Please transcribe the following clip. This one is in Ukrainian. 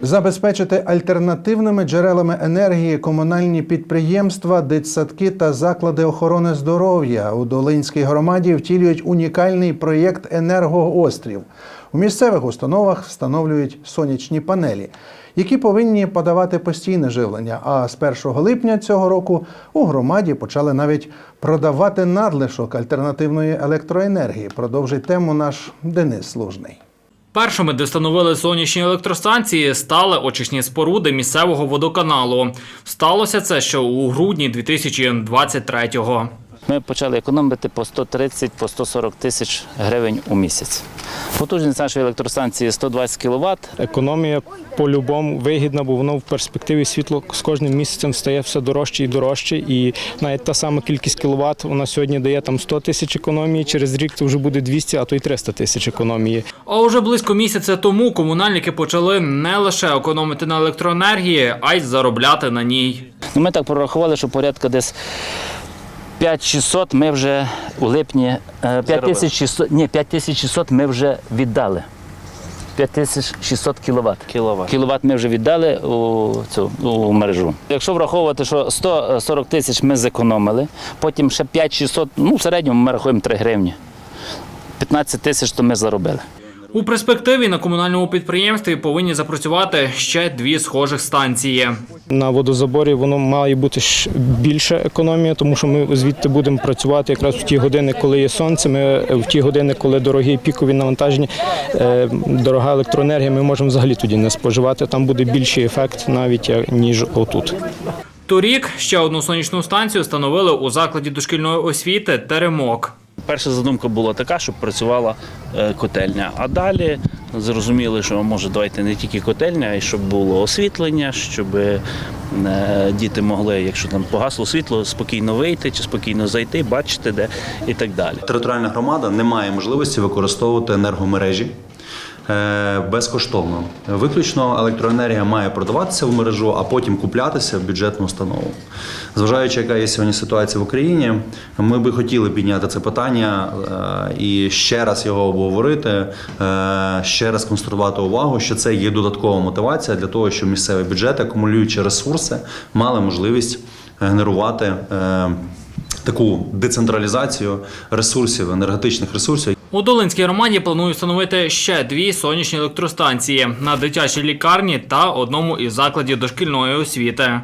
Забезпечити альтернативними джерелами енергії комунальні підприємства, дитсадки та заклади охорони здоров'я у Долинській громаді втілюють унікальний проєкт Енергоострів. У місцевих установах встановлюють сонячні панелі, які повинні подавати постійне живлення. А з 1 липня цього року у громаді почали навіть продавати надлишок альтернативної електроенергії. Продовжить тему наш Денис Лужний. Першими, де встановили сонячні електростанції, стали очисні споруди місцевого водоканалу. Сталося це ще у грудні 2023-го. Ми почали економити по 130 по 140 тисяч гривень у місяць. Потужність нашої електростанції 120 кВт. Економія по-любому вигідна, бо воно в перспективі світло з кожним місяцем стає все дорожче і дорожче. І навіть та сама кількість кіловат вона сьогодні дає там 100 тисяч економії, через рік це вже буде 200, а то й 300 тисяч економії. А уже близько місяця тому комунальники почали не лише економити на електроенергії, а й заробляти на ній. Ну, Ми так прорахували, що порядка десь 5600 ми вже у липні, е, 5600, ні, 5600 ми вже віддали. 5600 кВт. Кіловат. Кіловат ми вже віддали у цю у мережу. Якщо враховувати, що 140 тисяч ми зекономили, потім ще 5-600, ну в середньому ми рахуємо 3 гривні. 15 тисяч то ми заробили. У перспективі на комунальному підприємстві повинні запрацювати ще дві схожих станції. На водозаборі воно має бути більша економія, тому що ми звідти будемо працювати якраз в ті години, коли є сонце. Ми в ті години, коли дорогі пікові навантаження, е, дорога електроенергія, ми можемо взагалі тоді не споживати. Там буде більший ефект навіть ніж отут. Торік ще одну сонячну станцію встановили у закладі дошкільної освіти Теремок. Перша задумка була така, щоб працювала е, котельня. А далі зрозуміли, що може давайте не тільки котельня, а й щоб було освітлення, щоб е, діти могли, якщо там погасло світло, спокійно вийти чи спокійно зайти, бачити де і так далі. Територіальна громада не має можливості використовувати енергомережі безкоштовно. Виключно електроенергія має продаватися в мережу, а потім куплятися в бюджетну установу. Зважаючи, яка є сьогодні ситуація в Україні, ми би хотіли підняти це питання е, і ще раз його обговорити, е, ще раз конструювати увагу, що це є додаткова мотивація для того, щоб місцеві бюджети, акумулюючи ресурси, мали можливість генерувати. е, Таку децентралізацію ресурсів, енергетичних ресурсів, У Долинській громаді планують встановити ще дві сонячні електростанції на дитячій лікарні та одному із закладів дошкільної освіти.